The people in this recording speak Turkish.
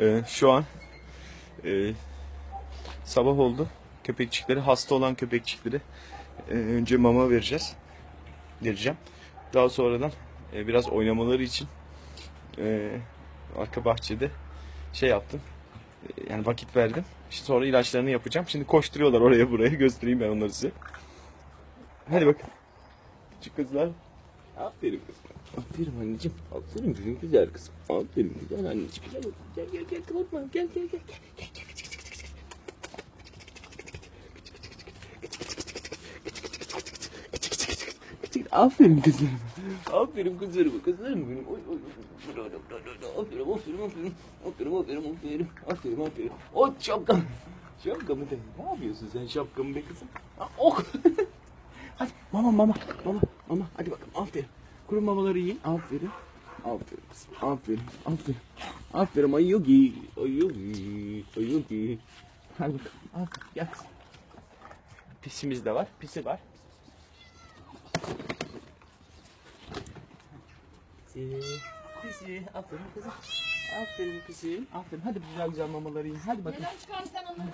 Ee, şu an e, sabah oldu. Köpekçikleri hasta olan köpekçikleri e, önce mama vereceğiz. Vereceğim. Daha sonradan e, biraz oynamaları için e, arka bahçede şey yaptım. E, yani vakit verdim. İşte sonra ilaçlarını yapacağım. Şimdi koşturuyorlar oraya buraya. Göstereyim ben onları size. Hadi bakın. Küçük kızlar. Aferin kızım. Aferin anneciğim. Aferin benim güzel kızım. Aferin güzel anneciğim. Gel gel gel gel korkma. Gel gel gel. Gel gel gel. Aferin kızım. Aferin kızlarım. Kızlarım benim. Oy oy. Aferin aferin aferin. Aferin aferin aferin. Aferin aferin. O şapkam. Şapkamı da. Ne yapıyorsun sen şapkamı be kızım? Ha, Oh. Hadi mama mama mama mama hadi bakalım aferin. Kuru mamaları yiyin. Aferin. Aferin kızım. Aferin. Aferin. Aferin ayyogi. Ayyogi. Ayyogi. Hadi bakalım. Aferin. Gel. Pisimiz de var. Pisi var. Pisi. Pisi. Aferin kızım. Aferin pisi. Aferin. Hadi güzel güzel mamaları yiyin. Hadi bakalım. Neden çıkarsan onları?